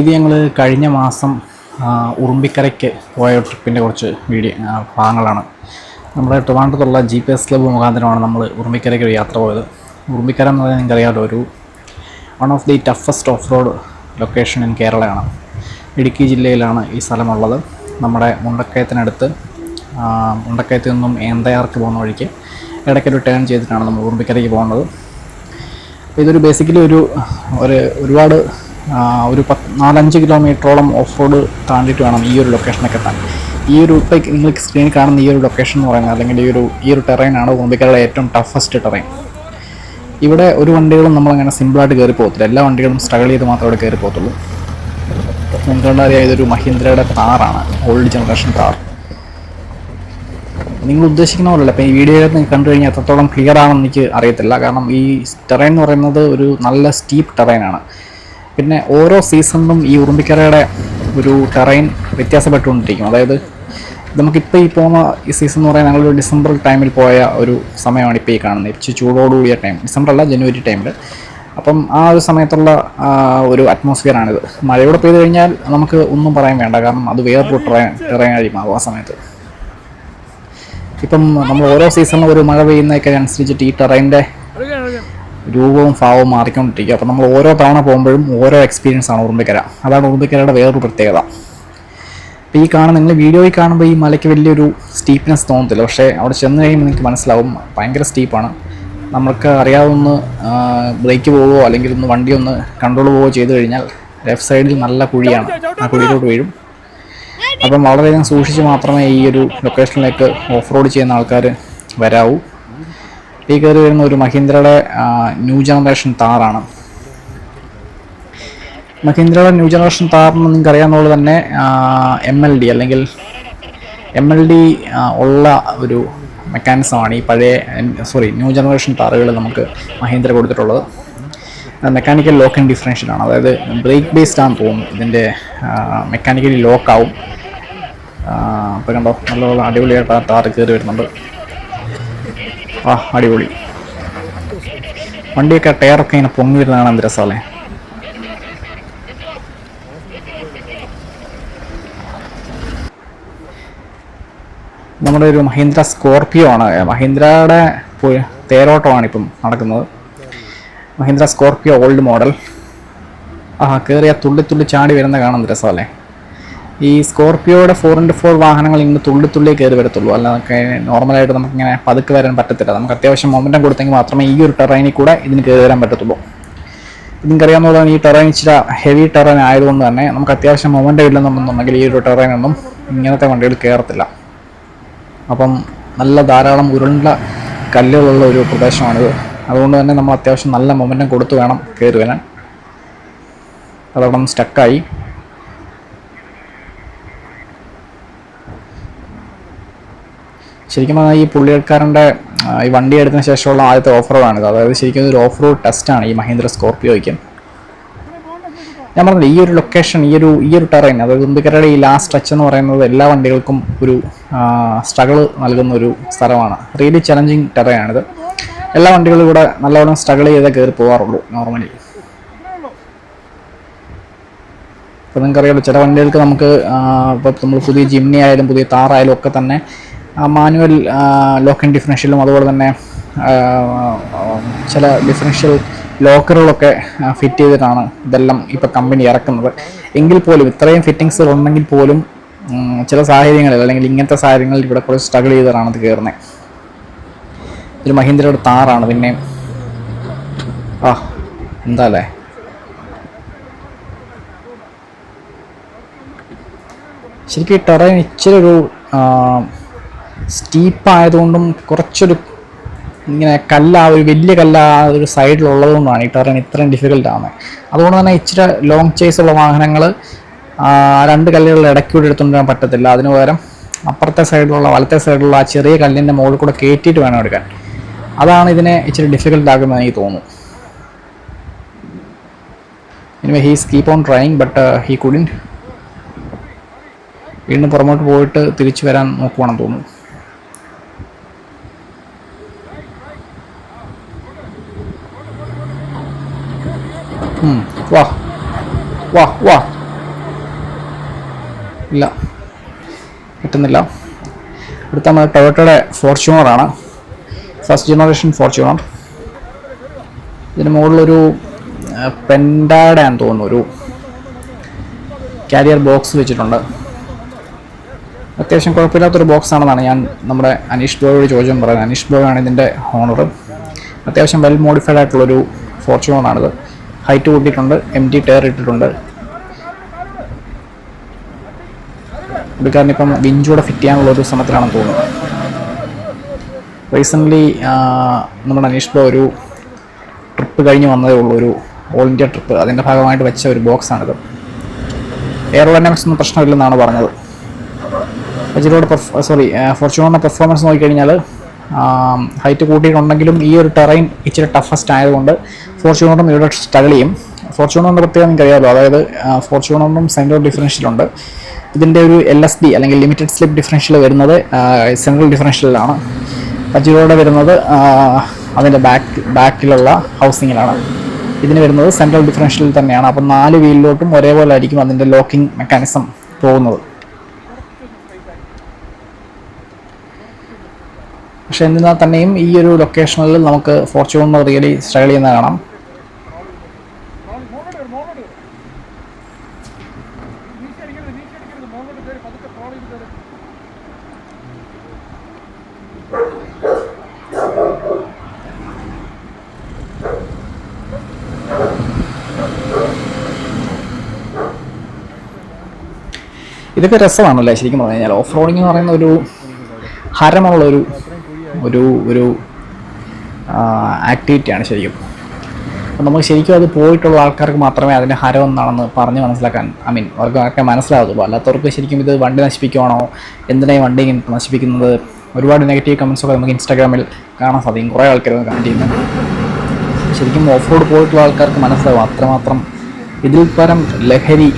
ഇത് ഞങ്ങൾ കഴിഞ്ഞ മാസം ഉറുമ്പിക്കരയ്ക്ക് പോയ ട്രിപ്പിന്റെ കുറച്ച് വീഡിയോ ഭാഗങ്ങളാണ്. നമ്മുടെ ട്രിവാൻഡ്രത്തുള്ള ജി പി എസ് ക്ലബ്ബ് മുഖാന്തരമാണ് നമ്മൾ ഉറുമ്പിക്കരയ്ക്ക് ഒരു യാത്ര പോയത്. ഉറുമ്പിക്കര എന്ന് പറഞ്ഞാൽ നിങ്ങൾക്കറിയാമല്ലോ ഒരു one of the toughest of road location in കേരളയാണ്. Idukki ജില്ലയിലാണ് ഈ സ്ഥലമുള്ളത്. നമ്മുടെ മുണ്ടക്കയത്തിനടുത്ത് മുണ്ടക്കയത്തു നിന്നും ഏന്തയാർക്ക് പോകുന്ന വഴിക്ക് ഇടയ്ക്കൊരു ടേൺ ചെയ്തിട്ടാണ് നമ്മൾ ഉറുമ്പിക്കരയ്ക്ക് പോകുന്നത്. ഇതൊരു ബേസിക്കലി ഒരു ഒരു ഒരുപാട് ഒരു പത്ത് നാലഞ്ച് കിലോമീറ്ററോളം ഓഫ് റോഡ് താണ്ടിയിട്ട് വേണം ഈ ഒരു ലൊക്കേഷനൊക്കെ എത്താൻ. ഈ ഒരു ഇപ്പോൾ നിങ്ങൾക്ക് സ്ക്രീനിൽ കാണുന്ന ഈ ഒരു ലൊക്കേഷൻ എന്ന് പറയുന്നത് അല്ലെങ്കിൽ ഈ ഒരു ഈ ഒരു ടെറൈനാണ് ഗോമ്പിക്കാരുടെ ഏറ്റവും ടഫസ്റ്റ് ടെറൈൻ ഇവിടെ ഒരു വണ്ടികളും നമ്മളങ്ങനെ സിമ്പിളായിട്ട് കയറി പോകത്തില്ല. എല്ലാ വണ്ടികളും സ്ട്രഗിൾ ചെയ്ത് മാത്രമേ ഇവിടെ കയറി പോകത്തുള്ളൂ. നിങ്ങളുടെ ഇതൊരു മഹീന്ദ്രയുടെ കാറാണ് ഓൾഡ് ജനറേഷൻ കാർ നിങ്ങൾ ഉദ്ദേശിക്കുന്ന പോലെയല്ല. ഇപ്പം ഈ വീഡിയോയിൽ നിങ്ങൾ കണ്ടു കഴിഞ്ഞാൽ എത്രത്തോളം ക്ലിയർ ആണെന്ന് എനിക്ക് അറിയത്തില്ല. കാരണം ഈ ടെറൈൻ എന്ന് പറയുന്നത് ഒരു നല്ല സ്റ്റീപ്പ് ടെറൈനാണ് പിന്നെ ഓരോ സീസണിലും ഈ ഉറുമ്പിക്കരയുടെ ഒരു ടെറൈൻ വ്യത്യാസപ്പെട്ടുകൊണ്ടിരിക്കും. അതായത് നമുക്കിപ്പോൾ ഈ പോകുന്ന ഈ സീസൺ എന്ന് പറയാൻ ഞങ്ങളൊരു ഡിസംബർ ടൈമിൽ പോയ ഒരു സമയമാണ് ഇപ്പോൾ ഈ കാണുന്നത്. ഇച്ചിരി ചൂടോടുകൂടിയ ടൈം ഡിസംബർ അല്ല ജനുവരി ടൈമിൽ അപ്പം ആ ഒരു സമയത്തുള്ള ഒരു അറ്റ്മോസ്ഫിയറാണിത് മഴയോടെ പെയ്ത് കഴിഞ്ഞാൽ നമുക്ക് ഒന്നും പറയാൻ വേണ്ട. കാരണം അത് വേറൊരു ടെറൈൻ ആയി ആ സമയത്ത്. ഇപ്പം നമ്മൾ ഓരോ സീസണിലും ഒരു മഴ പെയ്യുന്നതൊക്കെ അനുസരിച്ചിട്ട് ഈ ടെറൈന്റെ രൂപവും ഭാവവും മാറിക്കൊണ്ടിരിക്കുക. അപ്പോൾ നമ്മൾ ഓരോ തവണ പോകുമ്പോഴും ഓരോ എക്സ്പീരിയൻസ് ആണ് ഉറുമ്പിക്കര. അതാണ് ഉറുമ്പിക്കരയുടെ വേറൊരു പ്രത്യേകത. അപ്പോൾ ഈ കാണുന്ന നിങ്ങൾ വീഡിയോയിൽ കാണുമ്പോൾ ഈ മലയ്ക്ക് വലിയൊരു സ്റ്റീപ്പ്നെസ് തോന്നത്തില്ല. പക്ഷേ അവിടെ ചെന്ന് കഴിയുമ്പോൾ നിങ്ങൾക്ക് മനസ്സിലാവും ഭയങ്കര സ്റ്റീപ്പാണ് നമുക്ക് അറിയാവുന്ന ബ്രേക്ക് പോവുകയോ അല്ലെങ്കിൽ ഒന്ന് വണ്ടി ഒന്ന് കൺട്രോൾ പോവുകയോ ചെയ്തു കഴിഞ്ഞാൽ ലെഫ്റ്റ് സൈഡിൽ നല്ല കുഴിയാണ്. ആ കുഴിയിലോട്ട് വീഴും. അപ്പം വളരെയധികം സൂക്ഷിച്ച് മാത്രമേ ഈ ഒരു ലൊക്കേഷനിലേക്ക് ഓഫ് റോഡ് ചെയ്യുന്ന ആൾക്കാർ വരാവൂ. ഈ കയറി വരുന്ന ഒരു മഹീന്ദ്രയുടെ ന്യൂ ജനറേഷൻ താറാണ് മഹീന്ദ്രയുടെ ന്യൂ ജനറേഷൻ താറിന് നിങ്ങൾക്ക് അറിയാവുന്നത് തന്നെ എം എൽ ഡി അല്ലെങ്കിൽ എം എൽ ഡി ഉള്ള ഒരു മെക്കാനിസമാണ് ഈ പഴയ സോറി ന്യൂ ജനറേഷൻ താറുകൾ നമുക്ക് മഹീന്ദ്ര കൊടുത്തിട്ടുള്ളത്. മെക്കാനിക്കൽ ലോക്ക് ആൻഡ് ഡിഫറൻഷ്യലാണ് അതായത് ബ്രേക്ക് ബേസ്ഡ് ആണെന്ന് തോന്നുന്നു. ഇതിന്റെ മെക്കാനിക്കലി ലോക്കാവും അപ്പോൾ കണ്ടോ? നല്ല അടിപൊളിയായിട്ട് ആ താറ് കയറി വരുന്നുണ്ട്. ആ അടിപൊളി. വണ്ടിയൊക്കെ ടയറൊക്കെ ഇങ്ങനെ പൊങ്ങി വരുന്നതാണ് എന്ത് രസമല്ലേ നമ്മുടെ ഒരു മഹീന്ദ്ര സ്കോർപിയോ ആണ്. മഹീന്ദ്രയുടെ തേരോട്ടമാണ് ഇപ്പം നടക്കുന്നത്. Mahindra scorpio old model. ആ കയറിയ തുള്ളി തുള്ളി ചാടി വരുന്ന കാണാൻ രസമല്ലേ ഈ സ്കോർപ്പിയോയുടെ ഫോർ ഇന്റു ഫോർ വാഹനങ്ങൾ ഇങ്ങനെ തുള്ളി തുള്ളി കയറി വരത്തുള്ളൂ. അല്ല നമുക്ക് നോർമലായിട്ട് നമുക്കിങ്ങനെ പതുക്കെ വരാൻ പറ്റത്തില്ല. നമുക്ക് അത്യാവശ്യം മൊമെന്റം കൊടുത്തെങ്കിൽ മാത്രമേ ഈ ഒരു ടെറൈനിൽ കൂടെ ഇതിന് കയറി വരാൻ പറ്റത്തുള്ളൂ. നിങ്ങൾക്കറിയാവുന്ന പോലെ ഈ ടെറൈൻ ഇച്ചിരി ഹെവി ടെറൈൻ ആയതുകൊണ്ട് തന്നെ നമുക്ക് അത്യാവശ്യം മൊമെന്റം ഇല്ലെന്നുണ്ടെന്നുണ്ടെങ്കിൽ ഈ ഒരു ടെറൈനൊന്നും ഇങ്ങനത്തെ വണ്ടികൾ കയറത്തില്ല. അപ്പം നല്ല ധാരാളം ഉരുണ്ട കല്ലുകളുള്ള ഒരു പ്രദേശമാണിത്. അതുകൊണ്ട് തന്നെ നമ്മൾ അത്യാവശ്യം നല്ല മൊമെന്റം കൊടുത്തു വേണം കയറി വരാൻ. നിന്ന് സ്റ്റക്കായി ശരിക്കും പറഞ്ഞാൽ ഈ പുള്ളിക്കാരന്റെ ഈ വണ്ടി എടുത്തതിന് ശേഷമുള്ള ആദ്യത്തെ ഓഫ് റോഡാണിത് അതായത് ശരിക്കും ഒരു ഓഫ് റോഡ് ടെസ്റ്റാണ് ഈ മഹീന്ദ്ര സ്കോർപ്പിയോയ്ക്ക് ഞാൻ പറഞ്ഞില്ല ഈ ഒരു ലൊക്കേഷൻ ഈ ഒരു ഈ ഒരു ടെറൈൻ അതായത് ഉമ്പിക്കരയുടെ ഈ ലാസ്റ്റ് ടച്ച് എന്ന് പറയുന്നത് എല്ലാ വണ്ടികൾക്കും ഒരു സ്ട്രഗിൾ നൽകുന്ന ഒരു സ്ഥലമാണ്. റിയലി ചലഞ്ചിങ് ടെറൈനാണിത് എല്ലാ വണ്ടികളും ഇവിടെ നല്ലവണ്ണം സ്ട്രഗിൾ ചെയ്തേ കയറി പോകാറുള്ളൂ നോർമലി ഇപ്പോൾ നിങ്ങൾക്കറിയാമല്ലോ ചില വണ്ടികൾക്ക് നമുക്ക് ഇപ്പോൾ നമ്മൾ പുതിയ ജിംനി ആയാലും പുതിയ താറായാലും ഒക്കെ തന്നെ മാനുവൽ ലോക്ക് ആൻഡ് ഡിഫറൻഷ്യലും അതുപോലെ തന്നെ ചില ഡിഫറൻഷ്യൽ ലോക്കറുകളൊക്കെ ഫിറ്റ് ചെയ്തിട്ടാണ് ഇതെല്ലാം ഇപ്പോൾ കമ്പനി ഇറക്കുന്നത്. എങ്കിൽ പോലും ഇത്രയും ഫിറ്റിങ്സ് ഉണ്ടെങ്കിൽ പോലും ചില സാഹചര്യങ്ങളിൽ അല്ലെങ്കിൽ ഇങ്ങനത്തെ സാഹചര്യങ്ങളിൽ ഇവിടെ കുറച്ച് സ്ട്രഗിൾ ചെയ്തിട്ടാണ് ഇത് കയറുന്നത് ഒരു മഹീന്ദ്രയുടെ താറാണ് പിന്നെ. ആ എന്താ അല്ലേ ശരിക്കും ഈ ടെറൈൻ ഇച്ചിരി ഒരു സ്റ്റീപ്പ് ആയതുകൊണ്ടും കുറച്ചൊരു ഇങ്ങനെ കല്ല ഒരു വലിയ കല്ല ഒരു സൈഡിലുള്ളതുകൊണ്ടാണ് ഈ ടെറൻ ഇത്രയും ഡിഫിക്കൽട്ട് ആവുന്നത് അതുകൊണ്ട് തന്നെ ഇച്ചിരി ലോങ് ചേസ് ഉള്ള വാഹനങ്ങൾ രണ്ട് കല്ലുകളുടെ ഇടയ്ക്കൂടെ എടുത്തുകൊണ്ടിരാൻ പറ്റത്തില്ല. അതിന് പകരം അപ്പുറത്തെ സൈഡിലുള്ള വലത്തെ സൈഡിലുള്ള ആ ചെറിയ കല്ലിന്റെ മുകളിൽ കൂടെ കയറ്റിയിട്ട് വേണം എടുക്കാൻ. അതാണ് ഇതിനെ ഇച്ചിരി ഡിഫിക്കൽട്ട് ആക്കുന്നത് എനിക്ക് തോന്നുന്നു. Anyway he's keep on trying but he couldn't വീണ്ടും പുറമോട്ട് പോയിട്ട് തിരിച്ചു വരാൻ നോക്കുവാണെന്ന് തോന്നുന്നു. വാ വാ. ഇല്ല. കിട്ടുന്നില്ല. അടുത്ത നമ്മൾ ടൊയോട്ടയുടെ ഫോർച്യൂണറാണ്. First generation Fortuner. ഇതിന് മുകളിലൊരു പെൻഡാഡ് ആണെന്ന് തോന്നുന്നു. ഒരു കാരിയർ ബോക്സ് വെച്ചിട്ടുണ്ട്. അത്യാവശ്യം കുഴപ്പമില്ലാത്തൊരു ബോക്സ് ആണെന്നാണ് ഞാൻ നമ്മുടെ അനീഷ് ബോയോട് ചോദിച്ചു പറയുന്നത്. അനീഷ് ബോയാണ് ഇതിന്റെ ഓണർ അത്യാവശ്യം വെൽ മോഡിഫൈഡ് ആയിട്ടുള്ളൊരു ഫോർച്യൂണറാണിത് ഹൈറ്റ് കൂട്ടിയിട്ടുണ്ട് എം ടി ടയർ ഇട്ടിട്ടുണ്ട്. പുള്ളിക്കാരൻ ഇപ്പം വിഞ്ചൂടെ ഫിറ്റ് ചെയ്യാനുള്ള ഒരു ശ്രമത്തിലാണെന്ന് തോന്നുന്നു. റീസെന്റ്ലി നമ്മുടെ അനീഷ് ബ്രോ ഒരു ട്രിപ്പ് കഴിഞ്ഞ് വന്നതേ ഉള്ളൂ ഒരു ഓൾ ഇന്ത്യ ട്രിപ്പ് അതിന്റെ ഭാഗമായിട്ട് വെച്ച ഒരു ബോക്സാണിത് എയർലൈനക്സ് ഒന്നും പ്രശ്നമില്ലെന്നാണ് പറഞ്ഞത്. പജിലോട് സോറി ഫോർച്യൂണറിന്റെ പെർഫോമൻസ് നോക്കിക്കഴിഞ്ഞാൽ ഹൈറ്റ് കൂട്ടിയിട്ടുണ്ടെങ്കിലും ഈ ഒരു ടെറൈൻ ഇച്ചിരി ടഫസ്റ്റ് ആയതുകൊണ്ട് ഫോർച്യൂണറും ഇവിടെ സ്ട്രഗിൾ ചെയ്യും. ഫോർച്യൂണറിന്റെ പ്രത്യേകത നിങ്ങൾക്ക് അറിയാമല്ലോ അതായത് ഫോർച്യൂണറിനും സെൻട്രൽ ഡിഫറൻഷ്യലുണ്ട് ഇതിന്റെ ഒരു എൽ എസ് ഡി അല്ലെങ്കിൽ ലിമിറ്റഡ് സ്ലിപ്പ് ഡിഫറൻഷ്യൽ വരുന്നത് സെൻട്രൽ ഡിഫറൻഷ്യലിലാണ് പജിറോയുടെ വരുന്നത് അതിന്റെ ബാക്ക് ബാക്കിലുള്ള ഹൗസിങ്ങിലാണ് ഇതിന് വരുന്നത് സെൻട്രൽ ഡിഫറൻഷ്യലിൽ തന്നെയാണ്. അപ്പം നാല് വീലിലോട്ടും ഒരേപോലെ ആയിരിക്കും അതിന്റെ ലോക്കിംഗ് മെക്കാനിസം പോകുന്നത്. പക്ഷെ എന്നിരുന്നാൽ തന്നെയും ഈ ഒരു ലൊക്കേഷനിൽ നമുക്ക് ഫോർച്യൂണർ റിയലി സ്ട്രഗിൾ ചെയ്യുന്ന കാണാം. ഇതൊക്കെ രസമാണല്ലേ ശരിക്കും പറഞ്ഞു കഴിഞ്ഞാൽ. ഓഫ് റോഡിങ് എന്ന് പറയുന്ന ഒരു ഹരമുള്ള ഒരു ഒരു ഒരു ആക്ടിവിറ്റിയാണ് ശരിക്കും. നമുക്ക് ശരിക്കും അത് പോയിട്ടുള്ള ആൾക്കാർക്ക് മാത്രമേ അതിന്റെ ഹരം എന്താണെന്ന് പറഞ്ഞ് മനസ്സിലാക്കാൻ ഐ മീൻ അവർക്ക് ആർക്കെ മനസ്സിലാകത്തുള്ളൂ. അല്ലാത്തവർക്ക് ശരിക്കും ഇത് വണ്ടി നശിപ്പിക്കുവാണോ എന്തിനായി വണ്ടി ഇങ്ങനെ നശിപ്പിക്കുന്നത്? ഒരുപാട് നെഗറ്റീവ് കമൻസൊക്കെ നമുക്ക് ഇൻസ്റ്റാഗ്രാമിൽ കാണാൻ സാധിക്കും. കുറേ ആൾക്കാർ കമന്റ് ചെയ്യുന്നുണ്ട്. ശരിക്കും ഓഫ് റോഡ് പോയിട്ടുള്ള ആൾക്കാർക്ക് മനസ്സിലാവും അത്രമാത്രം ഇതിൽ പരം ലഹരി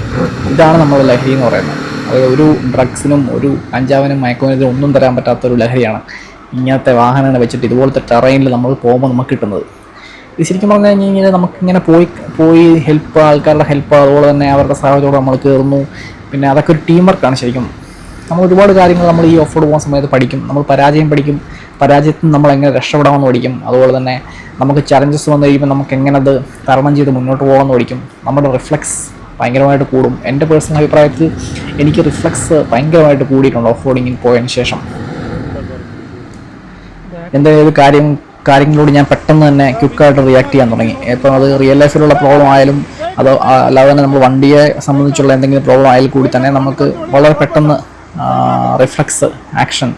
ഇതാണ് നമ്മുടെ ലഹരി എന്ന് പറയുന്നത്. അതായത് ഒരു ഡ്രഗ്സിനും ഒരു കഞ്ചാവിനും മയക്കുമരുന്നിനും ഒന്നും തരാൻ പറ്റാത്ത ഒരു ലഹരിയാണ്. ഇങ്ങനത്തെ വാഹനങ്ങൾ വെച്ചിട്ട് ഇതുപോലത്തെ ടെറൈനിൽ നമ്മൾ പോകുമ്പോൾ നമുക്ക് കിട്ടുന്നത്. ഇത് ശരിക്കും പറഞ്ഞു കഴിഞ്ഞ് കഴിഞ്ഞാൽ നമുക്കിങ്ങനെ പോയി പോയി ഹെൽപ്പ് ആൾക്കാരുടെ ഹെൽപ്പ് അതുപോലെ തന്നെ അവരുടെ സഹായത്തോടെ നമ്മൾ കയറുന്നു പിന്നെ അതൊക്കെ ഒരു ടീം വർക്കാണ് ശരിക്കും. നമ്മൾ ഒരുപാട് കാര്യങ്ങൾ നമ്മൾ ഈ ഓഫ് റോഡ് പോകുന്ന സമയത്ത് പഠിക്കും. നമ്മൾ പരാജയം പഠിക്കും. പരാജയത്തിൽ നിന്ന് നമ്മൾ എങ്ങനെ രക്ഷപ്പെടാമെന്ന് പഠിക്കും. അതുപോലെ തന്നെ നമുക്ക് ചലഞ്ചസ് വന്നു കഴിയുമ്പോൾ നമുക്ക് എങ്ങനെ അത് തരണം ചെയ്ത് മുന്നോട്ട് പോകാമെന്ന് പഠിക്കും. നമ്മുടെ റിഫ്ലക്സ് ഭയങ്കരമായിട്ട് കൂടും. എന്റെ പേഴ്സണൽ അഭിപ്രായത്തിൽ എനിക്ക് റിഫ്ലക്സ് ഭയങ്കരമായിട്ട് കൂടിയിട്ടുണ്ട് ഓഫ് റോഡിങ്ങിൽ പോയതിന് ശേഷം. എന്തെങ്കിലും കാര്യം കാര്യങ്ങളോട് ഞാൻ പെട്ടെന്ന് തന്നെ ക്വിക്കായിട്ട് റിയാക്ട് ചെയ്യാൻ തുടങ്ങി. ഇപ്പം അത് റിയൽ ലൈഫിലുള്ള പ്രോബ്ലം ആയാലും അതോ അല്ലാതെ തന്നെ നമ്മൾ വണ്ടിയെ സംബന്ധിച്ചുള്ള എന്തെങ്കിലും പ്രോബ്ലം ആയാൽ കൂടി തന്നെ നമുക്ക് വളരെ പെട്ടെന്ന് റിഫ്ലക്സ് ആക്ഷൻ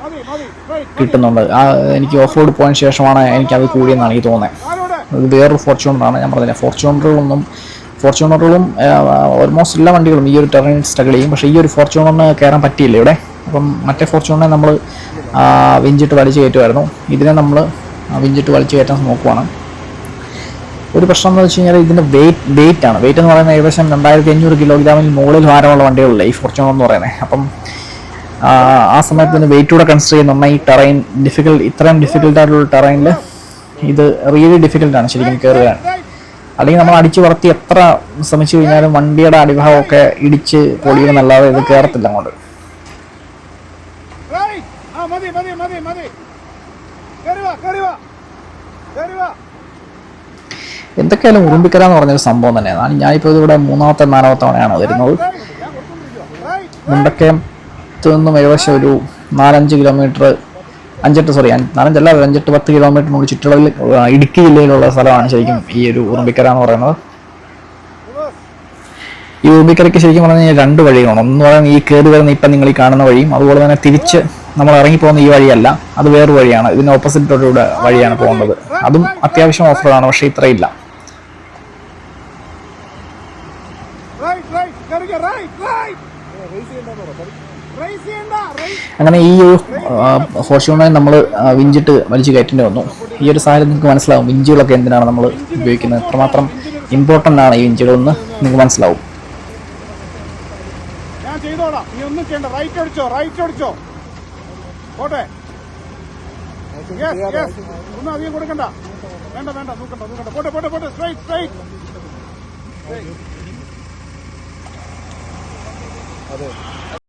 കിട്ടുന്നുണ്ട്. ആ എനിക്ക് ഓഫ് റോഡ് പോയതിന് ശേഷമാണ് എനിക്കത് കൂടിയെന്നാണ് എനിക്ക് തോന്നുന്നത്. വേറൊരു ഫോർച്യൂണറാണ് ഞാൻ പറഞ്ഞില്ല ഫോർച്യൂണറുകളൊന്നും ഫോർച്യൂണറുകളും ഓൾമോസ്റ്റ് എല്ലാ വണ്ടികളും ഈ ഒരു ടെറൈൻ സ്ട്രഗിൾ ചെയ്യും. പക്ഷേ ഈ ഒരു ഫോർച്യൂണറിന് കയറാൻ പറ്റിയില്ല ഇവിടെ. അപ്പം മറ്റേ ഫോർച്യൂണിനെ നമ്മൾ വിഞ്ചിട്ട് വലിച്ചു കയറ്റുമായിരുന്നു. ഇതിനെ നമ്മൾ വിഞ്ചിട്ട് വലിച്ചു കയറ്റാൻ നോക്കുവാണ്. ഒരു പ്രശ്നം എന്ന് വെച്ച് കഴിഞ്ഞാൽ ഇതിന്റെ വെയിറ്റ് വെയിറ്റ് ആണ്. വെയിറ്റ് എന്ന് പറയുന്നത് ഏകദേശം രണ്ടായിരത്തി അഞ്ഞൂറ് കിലോഗ്രാമിൽ മുകളിൽ ഭാരമുള്ള വണ്ടികളുള്ള ഈ ഫോർച്യൂണർ എന്ന് പറയുന്നത്. അപ്പം ആ, സമയത്ത് ഇതിന് വെയിറ്റ് കൂടെ കൺസിഡർ ചെയ്യുന്ന ഈ ടെറൈൻ ഡിഫിക്കൽട്ട് ഇത്രയും ഡിഫിക്കൽട്ടായിട്ടുള്ള ടെറൈനിൽ ഇത് റിയലി ഡിഫിക്കൽട്ടാണ് ശരിക്കും കയറുക അല്ലെങ്കിൽ നമ്മൾ അടിച്ചു വളർത്തി എത്ര ശ്രമിച്ചു കഴിഞ്ഞാലും വണ്ടിയുടെ അടിഭാഗമൊക്കെ ഇടിച്ച് പൊടിയുമെന്നല്ലാതെ ഇത് കയറത്തില്ല അങ്ങോട്ട്. ആ മതി മതി മതി മതി. കയറി വാ കയറി വാ കയറി വാ എന്തൊക്കെയായാലും ഉറുമ്പിക്കര എന്ന് പറഞ്ഞൊരു സംഭവം തന്നെയാണ്. ഞാനിപ്പോൾ ഇവിടെ മൂന്നാമത്തെ നാലാമത്തെ തവണയാണ് വരുന്നത് മുണ്ടക്കയം മുണ്ടക്കയത്ത് നിന്നും ഏകദേശം ഒരു നാലഞ്ച് കിലോമീറ്റർ അഞ്ചെട്ട് സോറി നാലഞ്ചല്ല അഞ്ചെട്ട് പത്ത് കിലോമീറ്ററിനുള്ള ചുറ്റളവിൽ ഇടുക്കി ജില്ലയിലുള്ള സ്ഥലമാണ് ശരിക്കും ഈ ഒരു ഉറുമ്പിക്കര എന്ന് പറയുന്നത്. ഈ ഉറുമ്പിക്കരയ്ക്ക് ശരിക്കും പറഞ്ഞു കഴിഞ്ഞാൽ രണ്ട് വഴികളാണ്. ഒന്ന് പറയുന്നത് ഈ കയറി വരുന്ന ഇപ്പം നിങ്ങൾ ഈ കാണുന്ന വഴിയും അതുപോലെ തന്നെ തിരിച്ച് നമ്മൾ ഇറങ്ങിപ്പോകുന്ന ഈ വഴിയല്ല അത് വേറൊരു വഴിയാണ്. ഇതിന് ഓപ്പോസിറ്റോടുകൂടെ വഴിയാണ് പോകേണ്ടത്. അതും അത്യാവശ്യം ഓഫ് റോഡാണ് പക്ഷേ ഇത്രയില്ല. അങ്ങനെ ഈ ഒരു ഫോർച്യൂണറെ നമ്മൾ വിഞ്ചിട്ട് വലിച്ചു കയറ്റേണ്ടി വന്നു. ഈ ഒരു സാഹചര്യം നിങ്ങൾക്ക് മനസ്സിലാവും വിഞ്ചുകളൊക്കെ എന്തിനാണ് നമ്മൾ ഉപയോഗിക്കുന്നത്. എത്രമാത്രം ഇമ്പോർട്ടന്റ് ആണ് ഈ വിഞ്ചുകളെന്ന് നിങ്ങൾക്ക് മനസ്സിലാവും. ഞാൻ ചെയ്തോളാം. നീ ഒന്നും ചെയ്യണ്ട. റൈറ്റ് അടിച്ചോ റൈറ്റ് അടിച്ചോ. പോട്ടെ. യെസ് യെസ് ഒന്നും അധികം കൊടുക്കണ്ട. വേണ്ട വേണ്ട നോക്കണ്ട നോക്കണ്ട പോട്ടെ പോട്ടെ പോട്ടെ. Straight straight